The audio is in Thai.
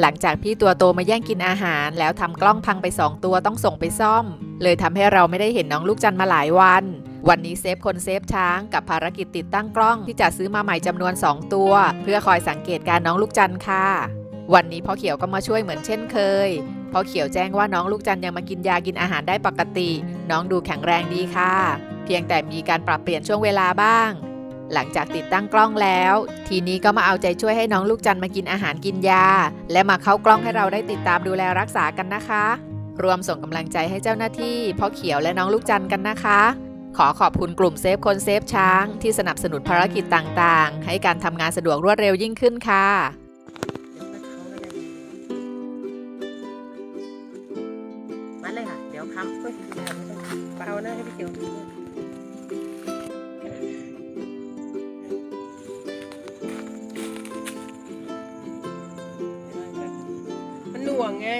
หลังจากพี่ตัวโตมาแย่งกินอาหาร แล้วทำกล้องพังไป2ตัวต้องส่งไปซ่อม เลยทำให้เราไม่ได้เห็นน้องลูกจันทร์มาหลายวัน วันนี้เซฟคนเซฟช้างกับภารกิจติดตั้งกล้องที่จะซื้อมาใหม่จำนวน 2 ตัว เพื่อคอยสังเกตการน้องลูกจันทร์ค่ะ วันนี้พ่อเขียวก็มาช่วยเหมือนเช่นเคยพ่อเขียวแจ้งว่าน้องลูกจันทร์ยังมากินยากินอาหารได้ปกติ น้องดูแข็งแรงดีค่ะ เพียงแต่มีการปรับเปลี่ยนช่วงเวลาบ้าง หลังจากติดตั้งกล้องแล้ว ทีนี้ก็มาเอาใจช่วยให้น้องลูกจันมากินอาหารกินยา และมาเข้ากล้องให้เราได้ติดตามดูแลรักษากันนะคะ รวมส่งกำลังใจให้เจ้าหน้าที่พ่อเขียวและน้องลูกจันกันนะคะ ขอขอบคุณกลุ่มเซฟคนเซฟช้าง ที่สนับสนุนภารกิจต่างๆ ให้การทำงานสะดวกรวดเร็วยิ่งขึ้นค่ะมาเลยค่ะ เดี๋ยวค้ำเฮ้ยเดี๋ยวเปล่านะให้พี่เขียว มันหน่วงไง